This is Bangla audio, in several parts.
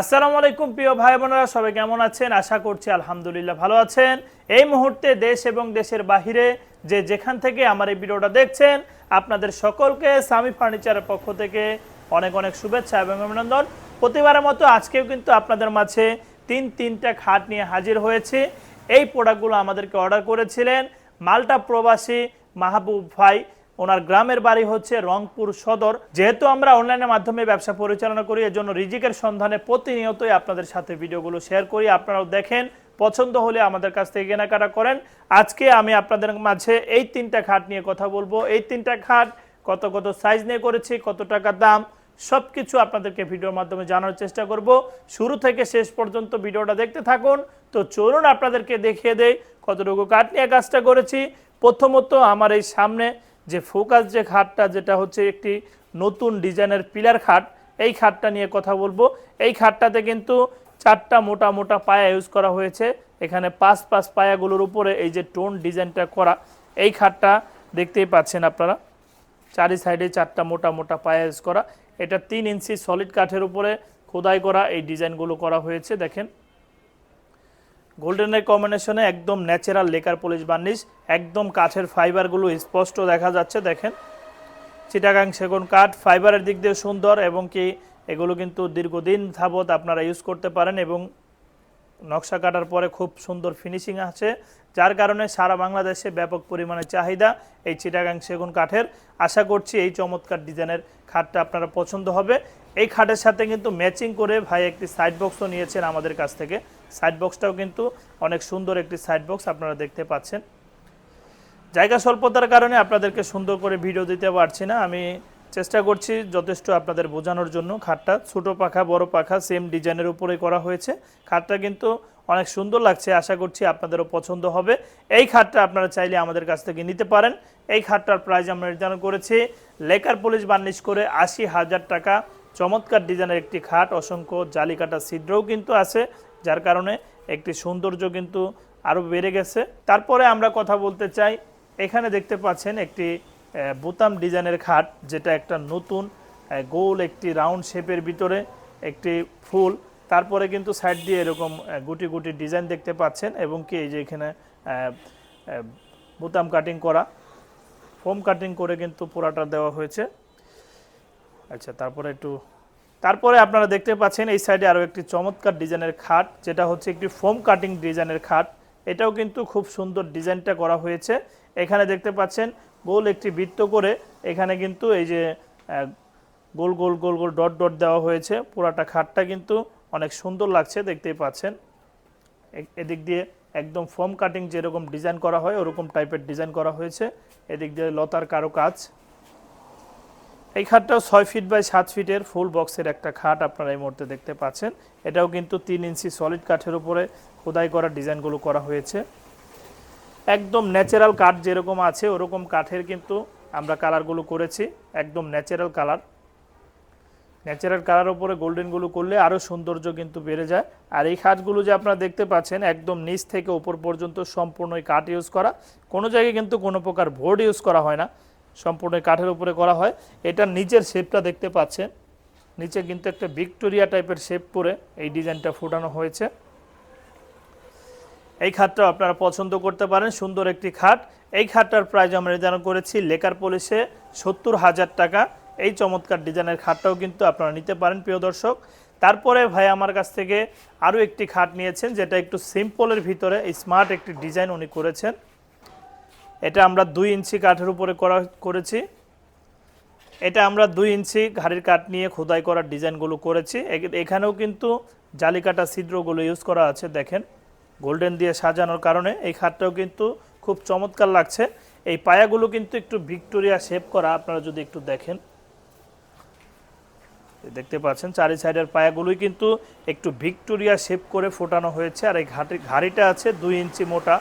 আসসালামু আলাইকুম, প্রিয় ভাই বোনেরা, সবাই কেমন আছেন? আশা করছি আলহামদুলিল্লাহ ভালো আছেন। এই মুহূর্তে দেশ এবং দেশের বাহিরে যে যেখান থেকে আমার এই ভিডিওটা দেখছেন, আপনাদের সকলকে স্বামী ফার্নিচারের পক্ষ থেকে অনেক অনেক শুভেচ্ছা এবং অভিনন্দন। প্রতিবারের মতো আজকেও কিন্তু আপনাদের মাঝে তিন তিনটা খাট নিয়ে হাজির হয়েছে। এই প্রোডাক্টগুলো আমাদেরকে অর্ডার করেছিলেন মাল্টা প্রবাসী মাহবুব ভাই। ওনার গ্রামের বাড়ি হচ্ছে রংপুর সদর। যেহেতু আমরা অনলাইনের মাধ্যমে ব্যবসা পরিচালনা করি এর জন্য রিজিকের সন্ধানে প্রতিনিয়তই আপনাদের সাথে ভিডিওগুলো শেয়ার করি। আপনারাও দেখেন, পছন্দ হলে আমাদের কাছ থেকে কেনাকাটা করেন। আজকে আমি আপনাদের মাঝে এই তিনটা খাট নিয়ে কথা বলব। এই তিনটা খাট কত কত সাইজ নিয়ে করেছি, কত টাকা দাম সব কিছু আপনাদেরকে ভিডিওর মাধ্যমে জানার চেষ্টা করব। শুরু থেকে শেষ পর্যন্ত ভিডিওটা দেখতে থাকুন। তো চলুন আপনাদেরকে দেখিয়ে দেই কতটুকু কাঠ নিয়ে কাজটা করেছি। প্রথমত আমার এই সামনে যে ফোকাস যে খাটটা যেটা হচ্ছে একটি নতুন ডিজাইনের পিলার খাট, এই খাটটা নিয়ে কথা বলব। এই খাটটাতে কিন্তু চারটা মোটা মোটা পায়া ইউজ করা হয়েছে। এখানে পাঁচ পাঁচ পায়াগুলোর উপরে এই যে টোন ডিজাইনটা করা, এই খাটটা দেখতেই পাচ্ছেন আপনারা। চারি সাইডে চারটা মোটা মোটা পায়া ইউজ করা। এটা তিন ইঞ্চি সলিড কাঠের উপরে খোদাই করা এই ডিজাইনগুলো করা হয়েছে, দেখেন। গোল্ডেনের কম্বিনেশনে একদম ন্যাচারাল লেকার পলিশ বার্নিশ একদম কাঠের ফাইবারগুলো স্পষ্ট দেখা যাচ্ছে, দেখেন। চিটাগাং সেগুন কাঠ ফাইবারের দিক দিয়ে সুন্দর এবং কি এগুলো কিন্তু দীর্ঘদিন যাবৎ আপনারা ইউজ করতে পারেন এবং নকশা কাটার পরে খুব সুন্দর ফিনিশিং আছে, যার কারণে সারা বাংলাদেশে ব্যাপক পরিমাণে চাহিদা এই চিটাগাং সেগুন কাঠের। আশা করছি এই চমৎকার ডিজাইনের খাটটা আপনারা পছন্দ হবে। এই খাটের সাথে কিন্তু ম্যাচিং করে ভাই একটি সাইড বক্সও নিয়েছেন আমাদের কাছ থেকে। সাইড বক্সটাও কিন্তু অনেক সুন্দর একটি সাইড বক্স আপনারা দেখতে পাচ্ছেন। জায়গা স্বল্পতার কারণে আপনাদেরকে সুন্দর করে ভিডিও দিতে পারছি না। আমি চেষ্টা করছি যথেষ্ট আপনাদের বোঝানোর জন্য। খাটটা ছোটো পাখা, বড় পাখা সেম ডিজাইনের উপরে করা হয়েছে। খাটটা কিন্তু অনেক সুন্দর লাগছে, আশা করছি আপনাদেরও পছন্দ হবে। এই খাটটা আপনারা চাইলে আমাদের কাছ থেকে নিতে পারেন। এই খাটটার প্রাইস আমরা নির্ধারণ করেছি লেকার পুলিশ বার্নিশ করে আশি হাজার টাকা। চমৎকার ডিজাইনের একটি খাট, অসংখ্য জালিকাটা ছিদ্রও কিন্তু আছে। যার কারণে একটি সৌন্দর্য কিন্তু আরও বেড়ে গেছে। তারপরে আমরা কথা বলতে চাই, এখানে দেখতে পাচ্ছেন একটি বোতাম ডিজাইনের খাট, যেটা একটা নতুন গোল একটি রাউন্ড শেপের ভিতরে একটি ফুল। তারপরে কিন্তু সাইড দিয়ে এরকম গুটি গুটি ডিজাইন দেখতে পাচ্ছেন এবং কি এই যে এখানে বোতাম কাটিং করা, ফোম কাটিং করে কিন্তু পুরাটা দেওয়া হয়েছে। আচ্ছা তারপরে একটু তারপরে আপনারা দেখতে পাচ্ছেন এই সাইডে আরও একটি চমৎকার ডিজাইনের খাট, যেটা হচ্ছে একটি ফোম কাটিং ডিজাইনের খাট। এটাও কিন্তু খুব সুন্দর ডিজাইনটা করা হয়েছে। এখানে দেখতে পাচ্ছেন গোল একটি বৃত্ত করে এখানে কিন্তু এই যে গোল গোল গোল গোল ডট ডট দেওয়া হয়েছে। পুরাটা খাটটা কিন্তু অনেক সুন্দর লাগছে, দেখতেই পাচ্ছেন। এদিক দিয়ে একদম ফোম কাটিং যেরকম ডিজাইন করা হয়, ওরকম টাইপের ডিজাইন করা হয়েছে। এদিক দিয়ে লতার কারও কাজ এই খাটটাও ছয় ফিট বাই সাত ফিটের ফুল বক্সের একটা খাট আপনারা এই মুহূর্তে দেখতে পাচ্ছেন। এটাও কিন্তু তিন ইঞ্চি সলিড কাঠের উপরে খোদাই করা ডিজাইনগুলো করা হয়েছে। একদম ন্যাচারাল কাঠ যেরকম আছে, ওরকম কাঠের কিন্তু আমরা কালারগুলো করেছি, একদম ন্যাচারাল কালার। ন্যাচারাল কালার উপরে গোল্ডেনগুলো করলে আরও সৌন্দর্য কিন্তু বেড়ে যায়। আর এই খাটগুলো যে আপনারা দেখতে পাচ্ছেন, একদম নিচ থেকে ওপর পর্যন্ত সম্পূর্ণই কাঠ ইউজ করা। কোনো জায়গায় কিন্তু কোনো প্রকার বোর্ড ইউজ করা হয় না। সম্পূর্ণ কাঠের উপরে করা হয়। এটার নিচের শেপটা দেখতে পাচ্ছেন। নিচে কিন্তু একটা ভিক্টোরিয়া টাইপের শেপ করে এই ডিজাইনটা ফুটানো হয়েছে। এই খাটটাও আপনারা পছন্দ করতে পারেন, সুন্দর একটি খাট। এই খাটটার প্রাইস আমরা নির্ধারণ করেছি লেকার পলিশে সত্তর হাজার টাকা। এই চমৎকার ডিজাইনের খাটটাও কিন্তু আপনারা নিতে পারেন, প্রিয় দর্শক। তারপরে ভাই আমার কাছ থেকে আরও একটি খাট নিয়েছেন, যেটা একটু সিম্পলের ভিতরে স্মার্ট একটি ডিজাইন উনি করেছেন। এটা আমরা দুই ইঞ্চি কাঠের উপরে করা করেছি। এটা আমরা দুই ইঞ্চি ঘাড়ির কাঠ নিয়ে খোদাই করার ডিজাইনগুলো করেছি। এখানেও কিন্তু জালিকাটা ছিদ্রগুলো ইউজ করা আছে, দেখেন। গোল্ডেন দিয়ে সাজানোর কারণে এই খাটটাও কিন্তু খুব চমৎকার লাগছে। এই পায়াগুলো কিন্তু একটু ভিক্টোরিয়া শেপ করা, আপনারা যদি একটু দেখেন। দেখতে পাচ্ছেন, চারি সাইডের পায়াগুলোই কিন্তু একটু ভিক্টোরিয়া শেপ করে ফোটানো হয়েছে। আর এই ঘাটি ঘাড়িটা আছে দুই ইঞ্চি মোটা।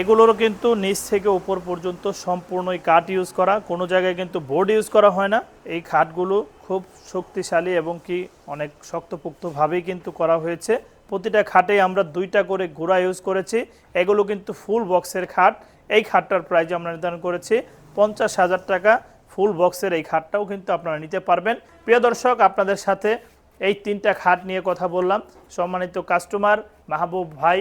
এগুলোরও কিন্তু নিচ থেকে উপর পর্যন্ত সম্পূর্ণ সম্পূর্ণই কাঠ ইউজ করা। কোনো জায়গায় কিন্তু বোর্ড ইউজ করা হয় না। এই খাটগুলো খুব শক্তিশালী এবং কি অনেক শক্তপোক্তভাবেই কিন্তু করা হয়েছে। প্রতিটা খাটে আমরা দুইটা করে ঘোড়া ইউজ করেছি। এগুলো কিন্তু ফুল বক্সের খাট। এই খাটটার প্রাইস আমরা নির্ধারণ করেছি পঞ্চাশ হাজার টাকা। ফুল বক্সের এই খাটটাও কিন্তু আপনারা নিতে পারবেন। প্রিয় দর্শক, আপনাদের সাথে এই তিনটা খাট নিয়ে কথা বললাম। সম্মানিত কাস্টমার মাহবুব ভাই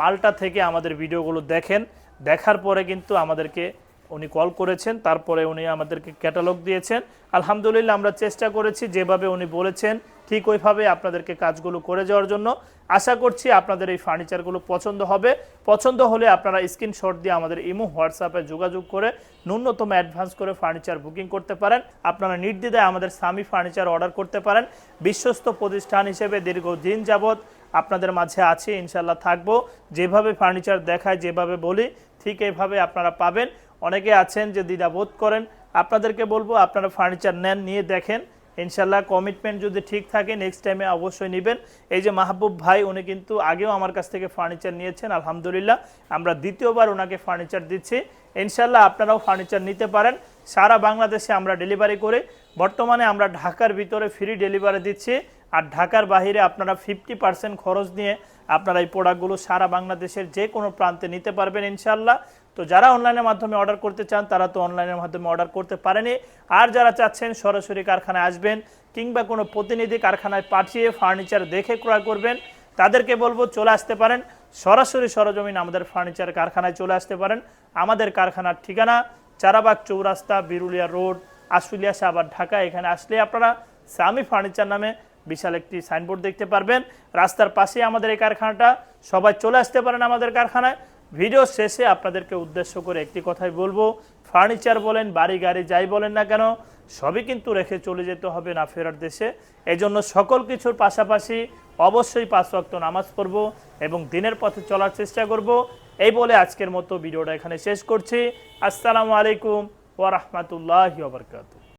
মালটা থেকে আমাদের ভিডিওগুলো দেখেন। দেখার পরে কিন্তু আমাদেরকে উনি কল করেছেন, তারপরে উনি আমাদেরকে ক্যাটালগ দিয়েছেন। আলহামদুলিল্লাহ আমরা চেষ্টা করেছি যেভাবে উনি বলেছেন, ঠিক ওইভাবে আপনাদেরকে কাজগুলো করে যাওয়ার জন্য। আশা করছি আপনাদের এই ফার্নিচারগুলো পছন্দ হবে। পছন্দ হলে আপনারা স্ক্রিনশট দিয়ে আমাদের ইমো, হোয়াটসঅ্যাপে যোগাযোগ করে ন্যূনতম অ্যাডভান্স করে ফার্নিচার বুকিং করতে পারেন। আপনারা নির্দ্বিধায় আমাদের স্বামী ফার্নিচার অর্ডার করতে পারেন। বিশ্বস্ত প্রতিষ্ঠান হিসেবে দীর্ঘদিন যাবৎ আপনাদের মাঝে আছে ইনশাল্লাহ থাকব। যেভাবে ফার্নিচার দেখায়, যেভাবে বলি, ঠিক এইভাবে আপনারা পাবেন। অনেকে আছেন যে দ্বিধাবোধ করেন। আপনাদেরকে বলব, আপনারা ফার্নিচার নেন, নিয়ে দেখেন। ইনশাল্লাহ কমিটমেন্ট যদি ঠিক থাকে নেক্সট টাইমে অবশ্যই নেবেন। এই যে মাহবুব ভাই, উনি কিন্তু আগেও আমার কাছ থেকে ফার্নিচার নিয়েছেন, আলহামদুলিল্লাহ। আমরা দ্বিতীয়বার ওনাকে ফার্নিচার দিচ্ছি। ইনশাল্লাহ আপনারাও ফার্নিচার নিতে পারেন। সারা বাংলাদেশে আমরা ডেলিভারি করে, বর্তমানে আমরা ঢাকার ভিতরে ফ্রি ডেলিভারি দিচ্ছি। আর ঢাকার বাইরে আপনারা ফিফটি পার্সেন্ট খরচ নিয়ে আপনারা এই প্রোডাক্টগুলো সারা বাংলাদেশের যে কোনো প্রান্তে নিতে পারবেন ইনশাল্লাহ তো যারা অনলাইনের মাধ্যমে অর্ডার করতে চান, তারা তো অনলাইনের মাধ্যমে অর্ডার করতে পারেনি। আর যারা চাচ্ছেন, সরাসরি কারখানায় আসবেন কিংবা কোনো প্রতিনিধি কারখানায় পাঠিয়ে ফার্নিচার দেখে ক্রয় করবেন, তাদেরকে বলব চলে আসতে পারেন। সরাসরি সরজমিন আমাদের ফার্নিচার কারখানায় চলে আসতে পারেন। আমাদের কারখানার ঠিকানা চারাবাগ চৌরাস্তা, বিরুলিয়া রোড, আশুলিয়া সাবার ঢাকা। এখানে আসলে আপনারা সামি ফার্নিচার নামে বিশাল একটি সাইনবোর্ড দেখতে পারবেন। রাস্তার পাশে আমাদের এই কারখানাটা। সবাই চলে আসতে পারেন আমাদের কারখানায়। ভিডিও শেষে আপনাদেরকে উদ্দেশ্য করে একটি কথাই বলব। ফার্নিচার বলেন, বাড়ি, গাড়ি, যাই বলেন না কেন, সবই কিন্তু রেখে চলে যেতে হবে না ফেরার দেশে। এই জন্য সকল কিছুর পাশাপাশি অবশ্যই পাঁচ ওয়াক্ত নামাজ পড়ব এবং দিনের পথে চলার চেষ্টা করব। এই বলে আজকের মতো ভিডিওটা এখানে শেষ করছি। আসসালামু আলাইকুম ওয়া বারাকাতুহু।